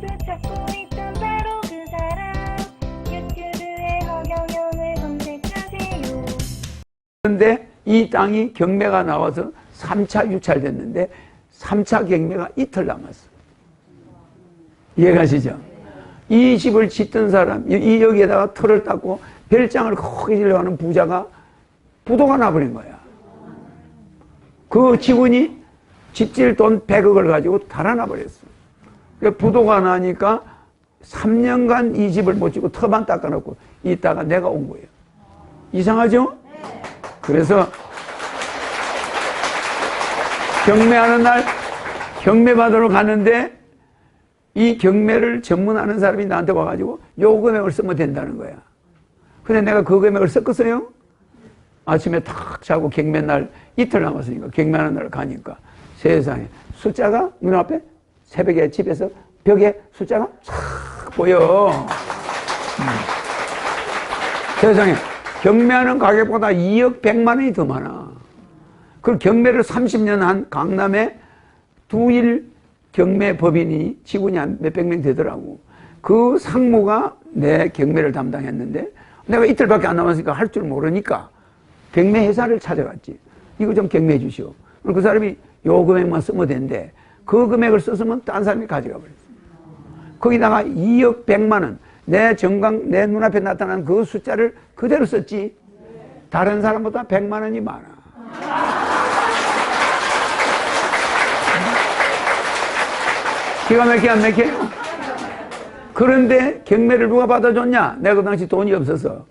그 그런데 이 땅이 경매가 나와서 3차 유찰됐는데 3차 경매가 이틀 남았어. 이해가시죠? 이 집을 짓던 사람, 이- 이 여기에다가 털을 닦고 별장을 크게 지려고 하는 부자가 부도가 나버린 거야. 그 직원이 집질 돈 100억을 가지고 달아나 버렸어. 그 부도가 나니까 3년간 이 집을 못 짓고 터만 닦아놓고 이따가 내가 온 거예요. 이상하죠? 그래서 경매하는 날 경매 받으러 가는데 이 경매를 전문하는 사람이 나한테 와가지고 요 금액을 쓰면 된다는 거야. 근데 내가 그 금액을 썼겠어요? 아침에 탁 자고 경매 날 이틀 남았으니까 경매하는 날 가니까 세상에 숫자가 눈앞에 새벽에 집에서 벽에 숫자가 싹 보여. 음. 세상에 경매하는 가격보다 2억 100만 원이 더 많아. 그 경매를 30년 한 강남에 두일 경매 법인이 직원이 한 몇백 명 되더라고. 그 상무가 내 경매를 담당했는데 내가 이틀밖에 안 남았으니까 할 줄 모르니까 경매 회사를 찾아갔지. 이거 좀 경매해 주시오. 그 사람이 요 금액만 쓰면 된대. 그 금액을 썼으면 딴 사람이 가져가 버렸어. 거기다가 2억 100만 원. 내 정강, 내 눈앞에 나타난 그 숫자를 그대로 썼지. 다른 사람보다 100만 원이 많아. 기가 막히게 안 막혀요? 그런데 경매를 누가 받아줬냐? 내가 그 당시 돈이 없어서.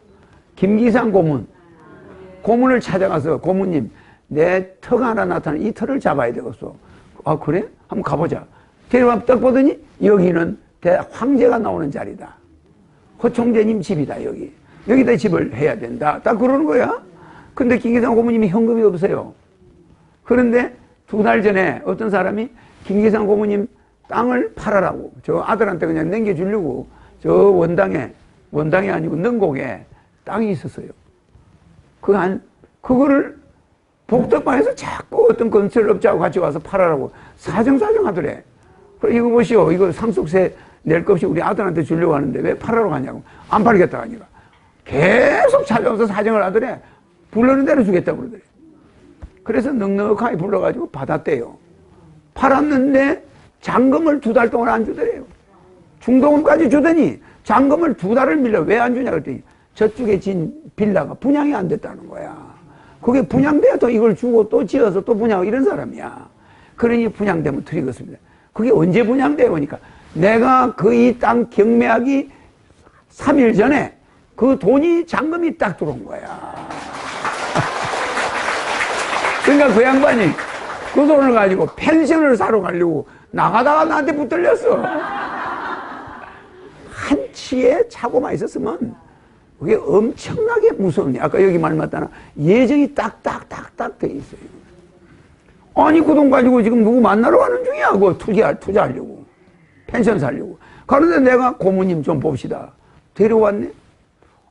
김기상 고문. 고문을 찾아가서 고문님, 내 터가 하나 나타나 이 터를 잡아야 되겠어. 아, 그래? 한번 가보자. 데려와 딱 보더니 여기는 대 황제가 나오는 자리다. 허총재님 집이다, 여기. 여기다 집을 해야 된다. 딱 그러는 거야. 근데 김기상 고문님이 현금이 없어요. 그런데 두 달 전에 어떤 사람이 김기상 고모님 땅을 팔아라고 저 아들한테 그냥 넘겨주려고 저 원당에 원당이 아니고 능곡에 땅이 있었어요. 그 한 그거를 복덕방에서 자꾸 어떤 건설업자하고 같이 와서 팔아라고 사정사정 하더래. 그래 이거 보시오. 이거 상속세 낼것 없이 우리 아들한테 주려고 하는데 왜 팔아러 가냐고. 안 팔겠다 하니까. 계속 찾아와서 사정을 하더래. 불러는 대로 주겠다 그러더래. 그래서 넉넉하게 불러가지고 받았대요. 팔았는데 잔금을 두 달 동안 안 주더래요. 중도금까지 주더니 잔금을 두 달을 밀려 왜 안 주냐 그랬더니 저쪽에 진 빌라가 분양이 안 됐다는 거야. 그게 분양돼야 또 이걸 주고 또 지어서 또 분양하고 이런 사람이야. 그러니 분양되면 드리겠습니다. 그게 언제 분양돼요? 그러니까 내가 그 이 땅 경매하기 3일 전에 그 돈이 잔금이 딱 들어온 거야. 그러니까 그 양반이 그 돈을 가지고 펜션을 사러 가려고 나가다가 나한테 붙들렸어. 한 치에 차고만 있었으면 그게 엄청나게 무서운 일. 아까 여기 말 맞다나 예정이 딱딱딱딱 돼 있어요. 아니 그 돈 가지고 지금 누구 만나러 가는 중이야. 그거 투자, 투자하려고. 펜션 살려고. 그런데 내가 고모님 좀 봅시다. 데려왔네.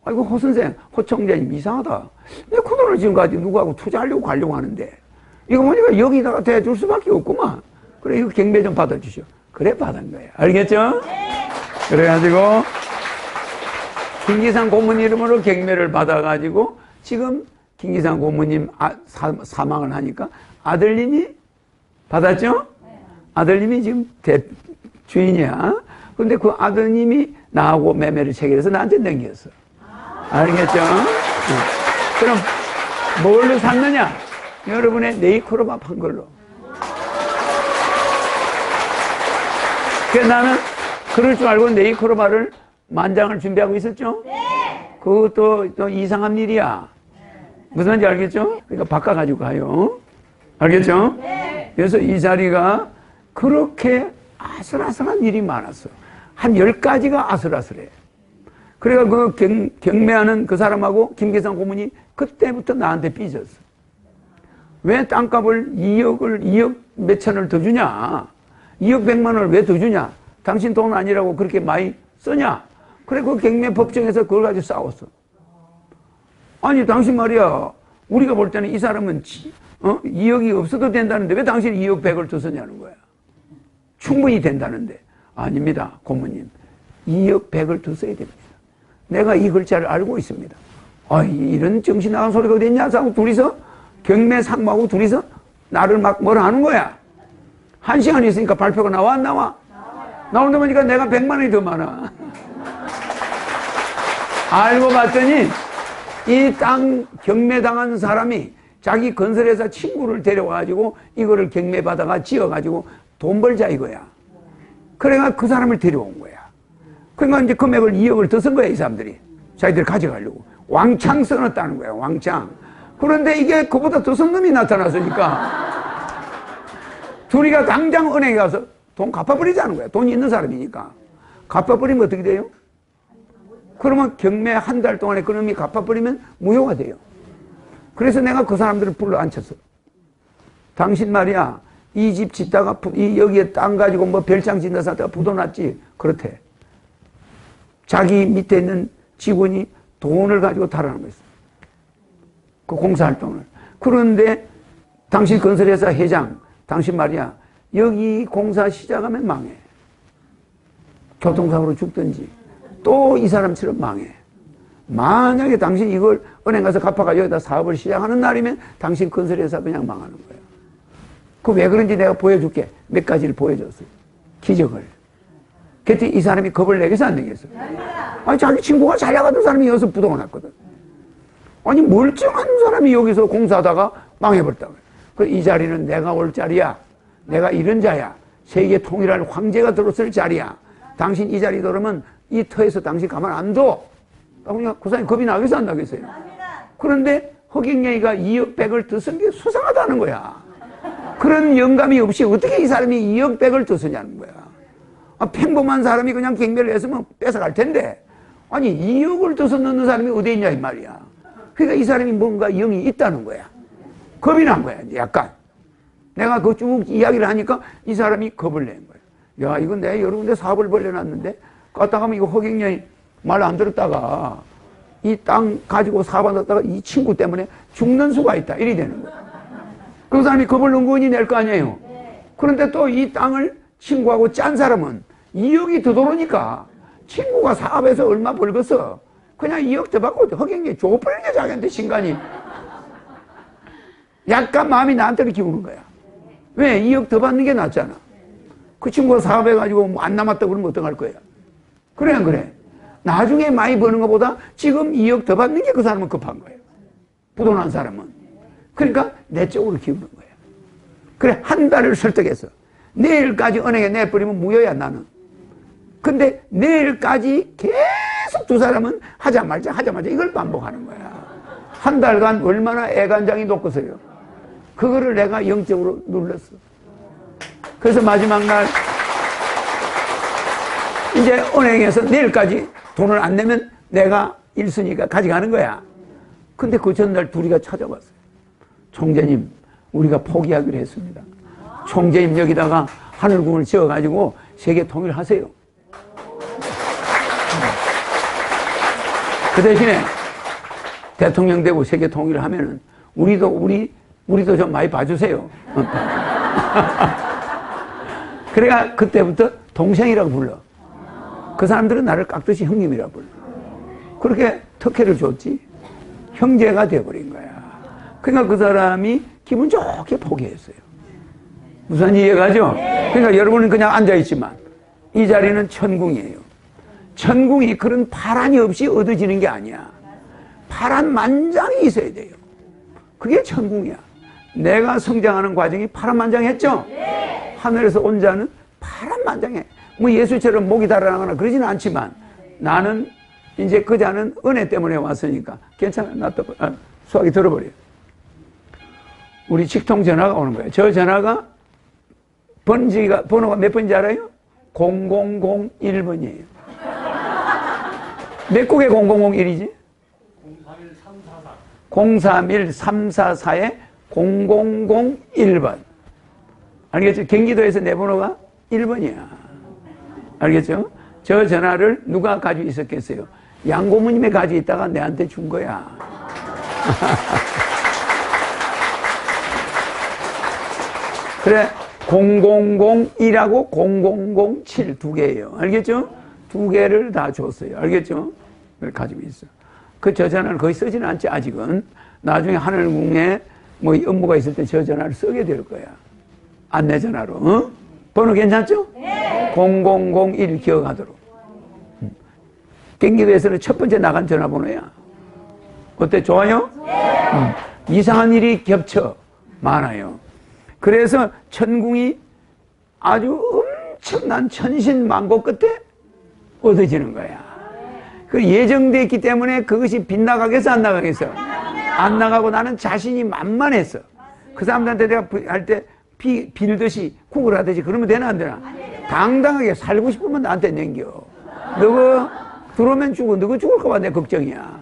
아이고 허 선생, 허 청장님 이상하다. 내 그 돈을 지금 가지고 누구하고 투자하려고 가려고 하는데 이거 보니까 여기다가 대줄 수밖에 없구만. 그래 이거 경매 좀 받아주시오. 그래 받은 거야. 알겠죠? 그래가지고 김기상 고문 이름으로 경매를 받아가지고 지금 김기상 고모님 아, 사, 사망을 하니까 아들님이 받았죠? 아들님이 지금 대, 주인이야. 근데 그 아드님이 나하고 매매를 체결해서 나한테 넘겼어. 알겠죠? 응. 그럼 뭘로 샀느냐? 여러분의 네이크로바 판 걸로. 그래서 나는 그럴 줄 알고 네이크로바를 만장을 준비하고 있었죠? 그것도 또 이상한 일이야. 무슨 말인지 알겠죠? 그러니까 바꿔가지고 가요. 알겠죠? 그래서 이 자리가 그렇게 아슬아슬한 일이 많았어. 한 열 가지가 아슬아슬해. 그래가 그 경, 경매하는 그 사람하고 김계상 고문이 그때부터 나한테 삐졌어. 왜 땅값을 2억을, 2억 몇천을 더 주냐? 2억 100만 원을 왜 더 주냐? 당신 돈 아니라고 그렇게 많이 쓰냐? 그래, 그 경매 법정에서 그걸 가지고 싸웠어. 아니, 당신 말이야. 우리가 볼 때는 이 사람은 지- 어? 2억이 없어도 된다는데 왜 당신이 2억 100을 더 쓰냐는 거야. 충분히 된다는데. 아닙니다, 고모님. 2억 100을 더 써야 됩니다. 내가 이 글자를 알고 있습니다. 아, 이런 정신 나간 소리가 어디 있냐? 하고 둘이서 경매 상무하고 둘이서 나를 막 뭐라 하는 거야. 한 시간 있으니까 발표가 나와 안 나와? 나온다 보니까 내가 100만 원이 더 많아. 알고 봤더니 이 땅 경매당한 사람이 자기 건설회사 친구를 데려와가지고 이거를 경매받아가 지어가지고 돈 벌자 이거야. 그래가 그 사람을 데려온 거야. 그러니까 이제 금액을 2억을 더 쓴 거야, 이 사람들이. 자기들 가져가려고. 왕창 써놨다는 거야, 왕창. 그런데 이게 그보다 더 쓴 놈이 나타났으니까. 둘이가 당장 은행에 가서 돈 갚아버리자는 거야. 돈 있는 사람이니까. 갚아버리면 어떻게 돼요? 그러면 경매 한 달 동안에 그 놈이 갚아버리면 무효가 돼요. 그래서 내가 그 사람들을 불러 앉혔어. 당신 말이야, 이 집 짓다가, 부- 이 여기에 땅 가지고 뭐 별장 짓는 사다가 부도났지. 그렇대. 자기 밑에 있는 직원이 돈을 가지고 달아난 거였어. 그 공사활동을. 그런데 당신 건설회사 회장, 당신 말이야, 여기 공사 시작하면 망해. 교통사고로 죽든지, 또 이 사람처럼 망해. 만약에 당신 이걸 은행 가서 갚아가 여기다 사업을 시작하는 날이면 당신 건설회사 그냥 망하는 거야. 그왜 그런지 내가 보여줄게. 몇 가지를 보여줬어요. 기적을. 그때 이 사람이 겁을 내겠어, 안 내겠어? 아니, 자기 친구가 잘 나가던 사람이 여기서 부도가 났거든. 아니, 멀쩡한 사람이 여기서 공사하다가 망해버렸다. 그이 자리는 내가 올 자리야. 내가 이런 자야. 세계 통일할 황제가 들어설 자리야. 당신 이 자리 들어오면 이 터에서 당신 가만 안 둬. 그러니까 그 사람이 겁이 나겠어, 안 나겠어요? 그런데 허경영이가 2억 100을 더쓴게 수상하다는 거야. 그런 영감이 없이 어떻게 이 사람이 2억 100을 더 쓰냐는 거야. 아, 평범한 사람이 그냥 경매를 했으면 뺏어갈 텐데. 아니, 2억을 더 넣는 사람이 어디 있냐, 이 말이야. 그러니까 이 사람이 뭔가 영이 있다는 거야. 겁이 난 거야, 이제 약간. 내가 그 쭉 이야기를 하니까 이 사람이 겁을 낸 거야. 야, 이건 내가 여러 군데 사업을 벌려놨는데, 갔다 가면 이거 허경영이 말 안 들었다가, 이 땅 가지고 사업하다가 이 친구 때문에 죽는 수가 있다. 이리 되는 거야. 그 사람이 겁을 은근히 낼 거 아니에요. 그런데 또 이 땅을 친구하고 짠 사람은 2억이 더 들어오니까 친구가 사업해서 얼마 벌겠어. 그냥 2억 더 받고 허경이 줘버리게 자기한테 신간이. 약간 마음이 나한테로 기우는 거야. 왜? 2억 더 받는 게 낫잖아. 그 친구가 사업해가지고 뭐 안 남았다 그러면 어떡할 거야? 그래, 안 그래? 나중에 많이 버는 것보다 지금 2억 더 받는 게 그 사람은 급한 거예요. 부도난 사람은. 그러니까 내 쪽으로 기우는 거야. 그래, 한 달을 설득해서. 내일까지 은행에 내버리면 무효야, 나는. 근데 내일까지 계속 두 사람은 하자 말자, 하자 말자, 이걸 반복하는 거야. 한 달간 얼마나 애간장이 높겠어요. 그거를 내가 영적으로 눌렀어. 그래서 마지막 날, 이제 은행에서 내일까지 돈을 안 내면 내가 1순위가 가져가는 거야. 근데 그 전날 둘이가 찾아왔어요. 총재님, 우리가 포기하기로 했습니다. 총재님 여기다가 하늘궁을 지어가지고 세계 통일하세요. 그 대신에 대통령 되고 세계 통일을 하면은 우리도 우리 우리도 좀 많이 봐주세요. 그래가 그때부터 동생이라고 불러. 그 사람들은 나를 깍듯이 형님이라고 불러. 그렇게 특혜를 줬지. 형제가 돼버린 거야. 그러니까 그 사람이 기분 좋게 포기했어요. 무슨 이해가 죠? 그러니까 여러분은 그냥 앉아있지만 이 자리는 천궁이에요. 천궁이 그런 파란이 없이 얻어지는 게 아니야. 파란 만장이 있어야 돼요. 그게 천궁이야. 내가 성장하는 과정이 파란만장했죠? 하늘에서 온 자는 파란만장해. 뭐 예수처럼 목이 달아나거나 그러지는 않지만 나는 이제 그 자는 은혜 때문에 왔으니까 괜찮아. 놔둬. 아, 수학이 들어버려. 우리 직통 전화가 오는 거예요. 저 전화가 번지가, 번호가 몇 번인지 알아요? 0001번이에요. 몇 국의 0001이지? 031344에 0001번. 알겠죠? 경기도에서 내 번호가 1번이야. 알겠죠? 저 전화를 누가 가지고 있었겠어요? 양고모님이 가지고 있다가 내한테 준 거야. 그래, 0001하고 0007 두 개예요. 알겠죠? 두 개를 다 줬어요. 알겠죠? 가지고 있어. 그 저 전화를 거의 쓰지는 않지, 아직은. 나중에 하늘궁에 뭐 업무가 있을 때 저 전화를 쓰게 될 거야. 안내 전화로. 어? 번호 괜찮죠? 네. 0001 기억하도록. 음. 경기도에서는 첫 번째 나간 전화번호야. 어때? 좋아요? 음. 이상한 일이 겹쳐. 많아요. 그래서 천궁이 아주 엄청난 천신만고 끝에 얻어지는 거야. 그 예정돼 있기 때문에 그것이 빗나가겠어, 안 나가겠어? 안 나가고 나는 자신이 만만했어. 그 사람들한테 내가 할 때 빌듯이 국을 하듯이 그러면 되나 안 되나? 당당하게 살고 싶으면 나한테 남겨. 너가 들어오면 죽어. 너가 죽을까봐 내 걱정이야.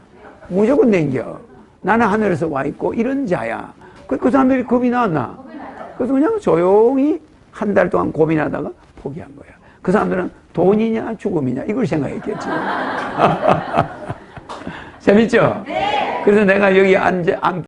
무조건 남겨. 나는 하늘에서 와 있고 이런 자야. 그, 그 사람들이 겁이 나왔나? 그래서 그냥 조용히 한 달 동안 고민하다가 포기한 거야. 그 사람들은 돈이냐 죽음이냐 이걸 생각했겠지. 재밌죠? 그래서 내가 여기 앉아, 앉,